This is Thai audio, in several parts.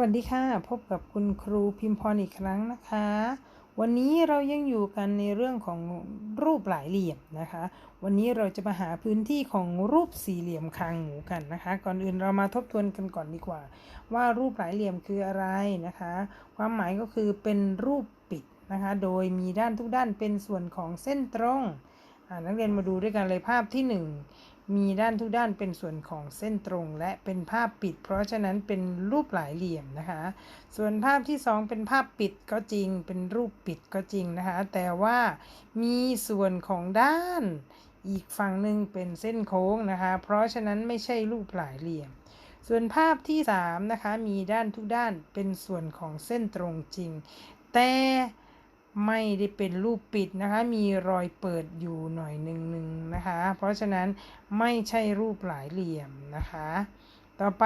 วัสดีค่ะ พบกับคุณครูพิมพรอีกครั้งนะคะ วันนี้เรายังอยู่กันในเรื่องของรูปหลายเหลี่ยมนะคะ วันนี้เราจะมาหาพื้นที่ของรูปสี่เหลี่ยมคางหมูกันนะคะ ก่อนอื่นเรามาทบทวนกันก่อนดีกว่า ว่ารูปหลายเหลี่ยมคืออะไรนะคะ ความหมายก็คือเป็นรูปปิดนะคะ โดยมีด้านทุกด้านเป็นส่วนของเส้นตรงนักเรียนมาดูด้วยกันเลยภาพที่ 1 มีด้านทุกด้านเป็นส่วนของเส้นตรง และเป็นภาพปิด เพราะฉะนั้นเป็นรูปหลายเหลี่ยมนะคะ ส่วนภาพที่ 2 เป็นภาพปิดก็จริง เป็นรูปปิดก็จริงนะคะ แต่ว่ามีส่วนของด้านอีกฝั่งหนึ่งเป็นเส้นโค้งนะคะ เพราะฉะนั้นไม่ใช่รูปหลายเหลี่ยม ส่วนภาพที่3นะคะมีด้านทุกด้านเป็นส่วนของเส้นตรงจริง แต่ ไม่ได้เป็นรูปปิดนะคะ มีรอยเปิดอยู่หน่อยหนึ่งหนึ่งนะคะ เพราะฉะนั้นไม่ใช่รูปหลายเหลี่ยมนะคะ ต่อไป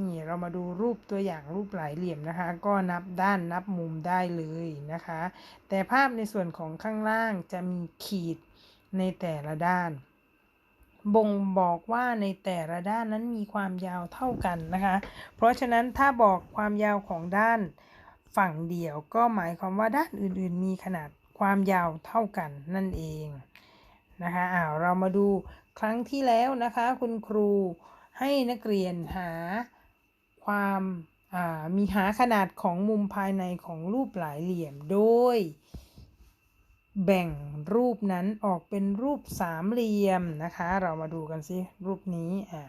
นี่เรามาดูรูปตัวอย่างรูปหลายเหลี่ยมนะคะ ก็นับด้านนับมุมได้เลยนะคะ แต่ภาพในส่วนของข้างล่างจะมีขีดในแต่ละด้าน บ่งบอกว่าในแต่ละด้านนั้นมีความยาวเท่ากันนะคะ เพราะฉะนั้นถ้าบอกความยาวของด้าน ฝั่งเดียวก็หมายความว่าด้านอื่นๆ มีขนาดความยาวเท่ากันนั่นเองนะคะอ้าวเรามาดูครั้งที่แล้วนะคะ คุณครูให้นักเรียนหาความมีหาขนาดของมุมภายในของรูปหลายเหลี่ยมโดย แบ่งรูปนั้นออกเป็นรูปสามเหลี่ยมนะคะ เรามาดูกันสิรูปนี้อ่า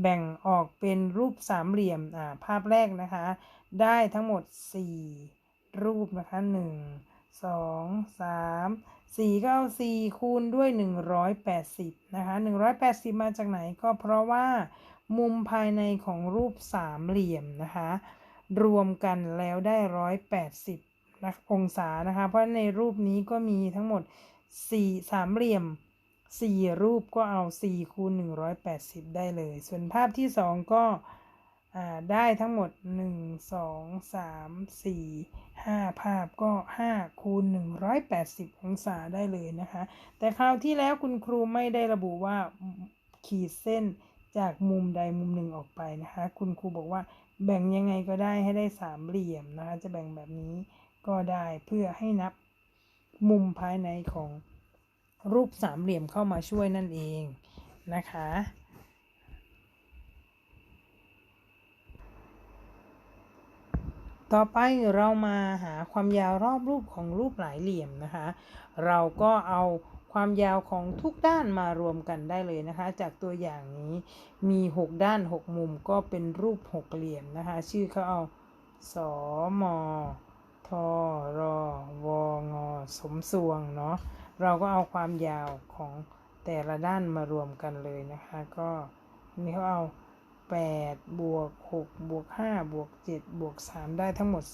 แบ่งออกเป็นรูปสามเหลี่ยมอ่าภาพแรกนะคะ ได้ทั้งหมด 4 รูปนะคะ 1 2 3 4ก็เอา4คูณด้วย 180 นะคะ 180 มาจากไหนก็เพราะว่ามุมภายในของรูปสามเหลี่ยมนะคะ รวมกันแล้วได้ 180 องศานะคะ เพราะในรูปนี้ก็มีทั้งหมด 4 สามเหลี่ยม 4 รูปก็เอา 4 คูณ 180 ได้เลย ส่วนภาพที่ 2 ก็ได้ทั้งหมด 1 2 3 4 5 ภาพก็ 5 คูณ 180 องศาได้เลยนะคะ แต่คราวที่แล้วคุณครูไม่ได้ระบุว่าขีดเส้นจากมุมใดมุมหนึ่งออกไปนะคะ คุณครูบอกว่าแบ่งยังไงก็ได้ให้ได้สามเหลี่ยมนะคะ จะแบ่งแบบนี้ก็ได้เพื่อให้นับมุมภายในของ รูปสามเหลี่ยมเข้ามาช่วยนั่นเองนะคะ ต่อไปเรามาหาความยาวรอบรูปของรูปหลายเหลี่ยมนะคะ เราก็เอาความยาวของทุกด้านมารวมกันได้เลยนะคะ จากตัวอย่างนี้มี 6 ด้าน 6 มุมก็เป็นรูปหกเหลี่ยมนะคะ ชื่อเขาเอาสอมอทอรอวองอสมสวงเนาะ เราก็เอาความยาวของแต่ละด้านมารวมกันเลยนะคะ ก็นี่เขาเอา 8 บวก 6 บวก 5 บวก 7 บวก 3 ได้ทั้งหมด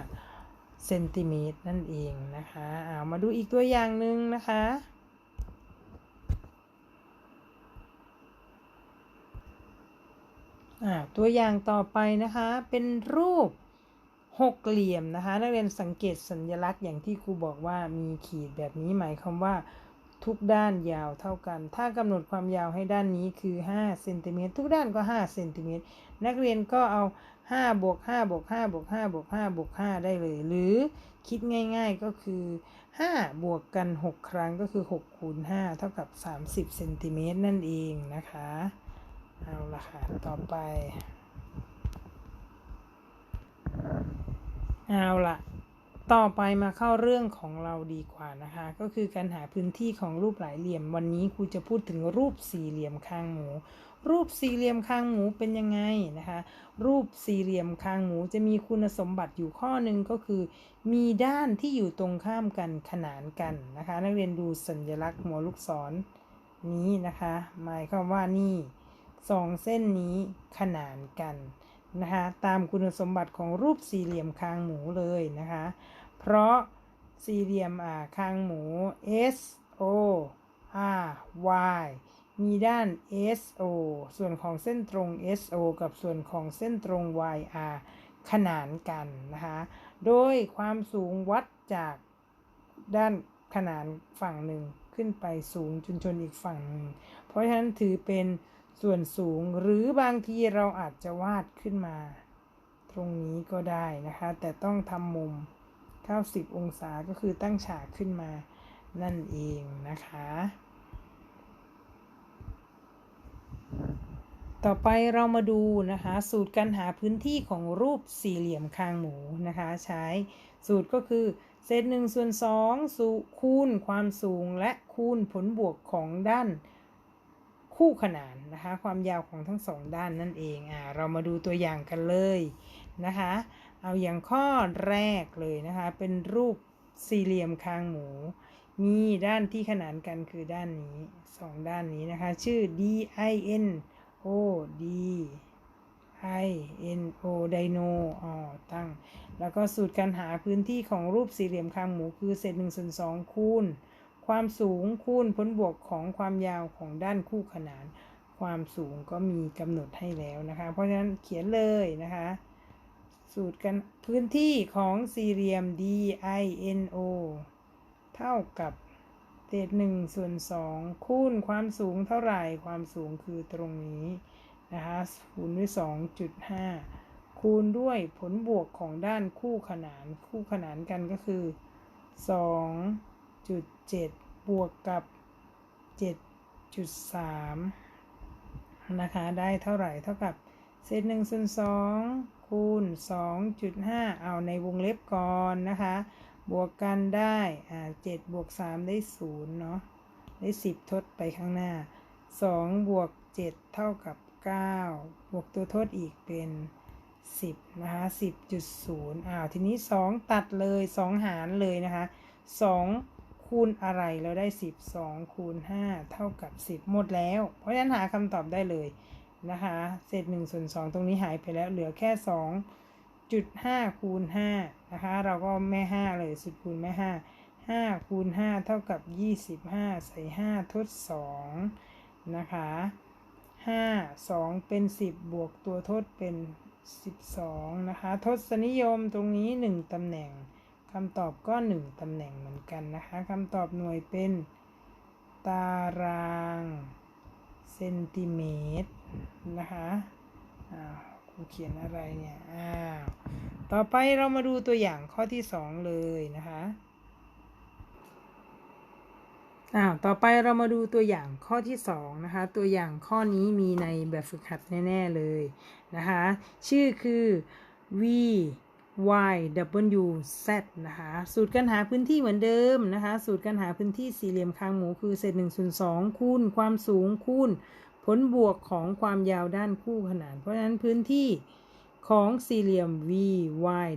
35 เซนติเมตรนั่นเองนะคะเอามาดูอีกตัวอย่างหนึ่งนะคะตัวอย่างต่อไปนะคะ เป็นรูป หกเหลี่ยมนะคะนักเรียนสังเกตสัญลักษณ์อย่างที่ครูบอกว่ามีขีดแบบนี้หมายความว่าทุกด้านยาวเท่ากัน ถ้ากำหนดความยาวให้ด้านนี้คือ5เซนติเมตรทุกด้านก็5เซนติเมตรนักเรียนก็เอา5บวก5บวก5บวก5บวก5บวก5ได้เลย หรือคิดง่ายๆก็คือ 5 บวกกัน 6 ครั้งก็คือ6คูณ5เท่ากับ 30เซนติเมตรนั่นเองนะคะ เอาละค่ะ ต่อไป เอาละต่อไปมาเข้าเรื่องของเราดีกว่านะคะ ก็คือการหาพื้นที่ของรูปหลายเหลี่ยม วันนี้ครูจะพูดถึงรูปสี่เหลี่ยมคางหมู รูปสี่เหลี่ยมคางหมูเป็นยังไงนะคะ รูปสี่เหลี่ยมคางหมูจะมีคุณสมบัติอยู่ข้อหนึ่งก็คือ มีด้านที่อยู่ตรงข้ามกันขนานกันนะคะ นักเรียนดูสัญลักษณ์หัวลูกศรนี้นะคะ หมายความว่านี่สองเส้นนี้ขนานกัน นะคะตามคุณสมบัติของรูปสี่เหลี่ยมคางหมูเลยนะคะเพราะสี่เหลี่ยมคางหมู S O R Y มีด้าน SO ส่วนของเส้นตรง SO กับส่วนของเส้นตรง YR ขนานกันนะคะโดยความสูงวัดจากด้านขนานฝั่งหนึ่งขึ้นไปสูงจนชนอีกฝั่งหนึ่งเพราะฉะนั้นถือเป็น ส่วนสูงหรือบางทีเราอาจจะวาดขึ้นมา ตรงนี้ก็ได้นะคะ แต่ต้องทำมุม 90 องศาก็คือตั้งฉากขึ้นมานั่นเองนะคะ ต่อไปเรามาดูนะคะ สูตรการหาพื้นที่ของรูปสี่เหลี่ยมคางหมูนะคะ ใช้สูตรก็คือเศษหนึ่งส่วนสองสูคูณความสูงและคูณผลบวกของด้าน คู่ขนานนะคะความยาวของทั้งสองด้านนั่นเองอ่าเรามาดูตัวอย่างกันเลยนะคะเอาอย่างข้อแรกเลยนะคะเป็นรูปสี่เหลี่ยมคางหมู มีด้านที่ขนานกันคือด้านนี้สองด้านนี้นะคะชื่อ D I N O D I N O ไดโนอ๋อตั้ง แล้วก็สูตรการหาพื้นที่ของรูปสี่เหลี่ยมคางหมูคือเศษหนึ่งส่วนสองคูณ ความสูงคูณผลบวกของความยาวของด้านคู่ขนาน ความสูงก็มีกำหนดให้แล้วนะคะ เพราะฉะนั้นเขียนเลยนะคะ สูตรกันพื้นที่ของสี่เหลี่ยม D I N O เท่ากับเศษหนึ่งส่วนสองคูณความสูงเท่าไหร่ความสูงคือตรงนี้นะคะคูณด้วยสองจุดห้าคูณด้วยผลบวกของด้านคู่ขนาน คู่ขนานกันก็คือสอง จุดเจ็ดบวกกับเจ็ดจุดสามนะคะ ได้เท่าไหร่เท่ากับเศษหนึ่งส่วนสองคูณสองจุดห้าเอาในวงเล็บก่อนนะคะ บวกกันได้อ่าเจ็ดบวกสามได้ศูนย์เนาะได้สิบทดไปข้างหน้าสองบวกเจ็ดเท่ากับเก้าบวกตัวทดอีกเป็นสิบนะคะสิบจุดศูนย์อ้าวทีนี้สองตัดเลยสองหารเลยนะคะสอง คูณอะไรเราได้สิบสองคูณห้าเท่ากับสิบหมดแล้ว เพราะฉะนั้นหาคำตอบได้เลยนะคะ เศษหนึ่งส่วนสองตรงนี้หายไปแล้วเหลือแค่สองจุดห้าคูณห้านะคะ เราก็แม่ห้าเลยสิบคูณแม่ห้าห้าคูณห้าเท่ากับยี่สิบห้าใส่ห้าทดสองนะคะห้าสองเป็นสิบบวกตัวทดเป็นสิบสองนะคะ ทศนิยมตรงนี้หนึ่งตำแหน่ง คำตอบก็หนึ่งตำแหน่งเหมือนกันนะคะคำตอบหน่วยเป็น ตารางเซนติเมตรนะคะอ้าวครูเขียนอะไรเนี่ยอ้าวต่อไปเรามาดูตัวอย่างข้อที่สองเลยนะคะอ้าวต่อไปเรามาดูตัวอย่างข้อที่2นะคะ ตัวอย่างข้อนี้มีในแบบฝึกหัดแน่ ๆ เลยนะคะ ชื่อคือ v y w z นะคะ สูตรการหาพื้นที่เหมือนเดิมนะคะ สูตรการหาพื้นที่สี่เหลี่ยมคางหมูคือเศษ1ส่วน2คูณความสูงคูณผลบวกของความยาวด้านคู่ขนาน เพราะฉะนั้นพื้นที่ของสี่เหลี่ยม v y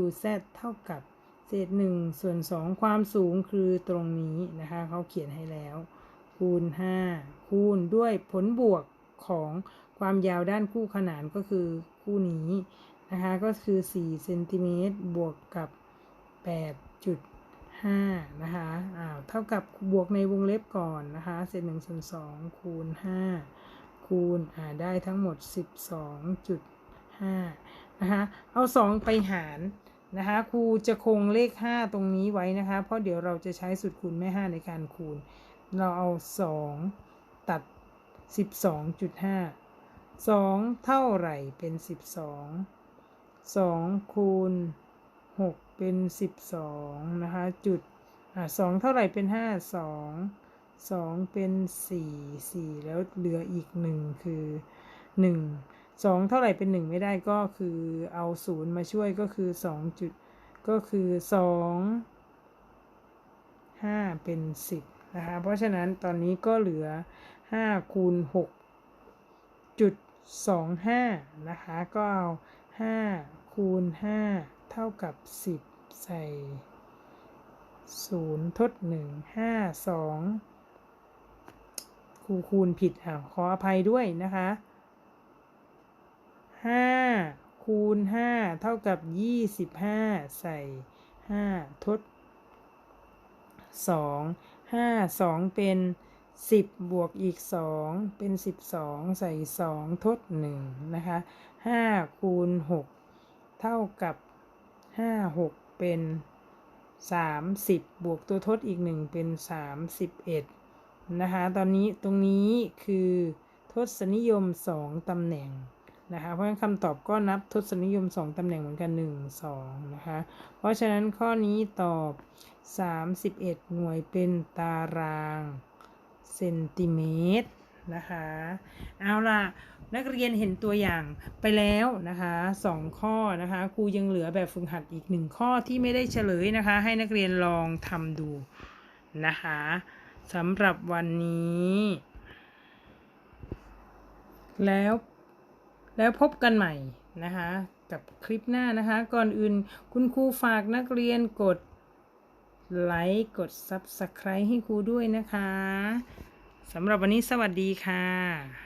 w z เท่ากับเศษหนึ่งส่วนสองความสูงคือตรงนี้นะคะ เขาเขียนให้แล้ว คูณ 5 คูณด้วยผลบวกของความยาวด้านคู่ขนานก็คือคู่นี้ นะคะก็คือ4เซนติเมตรบวกกับ 8.5 นะคะอ้าวเท่ากับบวกในวงเล็บก่อนนะคะเศษ1ส่วน2คูณ 5 คูณอ่าได้ทั้งหมด 12.5 นะคะเอา 2 ไปหารนะคะครูจะคงเลข 5 ตรงนี้ไว้นะคะ เพราะเดี๋ยวเราจะใช้สูตรคูณแม่ 5 ในการคูณ เราเอา 2 ตัด 12.5 2 เท่าไหร่เป็น 12 2คูณ6เป็น12นะคะจุดอะ2เท่าไหร่เป็น5 2 2เป็น4 4แล้วเหลืออีก1คือ1 2เท่าไหร่เป็น1ไม่ได้ก็คือเอา0มาช่วยก็คือ2จุดก็คือ2 5เป็น10นะคะเพราะฉะนั้นตอนนี้ก็เหลือ5คูณ6จุด25นะคะก็เอา 5 คูณ 5 เท่ากับ 10 ใส่ 0 ทด 1 5 2 ครูคูณผิดอะขออภัยด้วยนะคะ 5 คูณ 5 เท่ากับ 25 ใส่ 5 ทด 2 5 2 เป็น 10บวกอีก2เป็น12ใส่2ทด1นะคะ5คูณ6เท่ากับ5 6เป็น30บวกตัวทดอีก1เป็น31นะคะตอนนี้ตรงนี้คือทศนิยม2ตำแหน่งนะคะเพราะฉะนั้นคำตอบก็นับทศนิยม2ตำแหน่งเหมือนกัน1 2นะคะเพราะฉะนั้นข้อนี้ตอบ31หน่วยเป็นตาราง เซนติเมตรนะคะ เอาล่ะ นักเรียนเห็นตัวอย่างไปแล้วนะคะสองข้อนะคะครูยังเหลือแบบฝึกหัดอีกหนึ่งข้อที่ไม่ได้เฉลยนะคะ ให้นักเรียนลองทำดูนะคะสำหรับวันนี้ แล้วแล้วพบกันใหม่นะคะ กับคลิปหน้านะคะ ก่อนอื่นคุณครูฝากนักเรียนกด ไลค์ กด Subscribe ให้ครูด้วยนะคะ สำหรับวันนี้สวัสดีค่ะ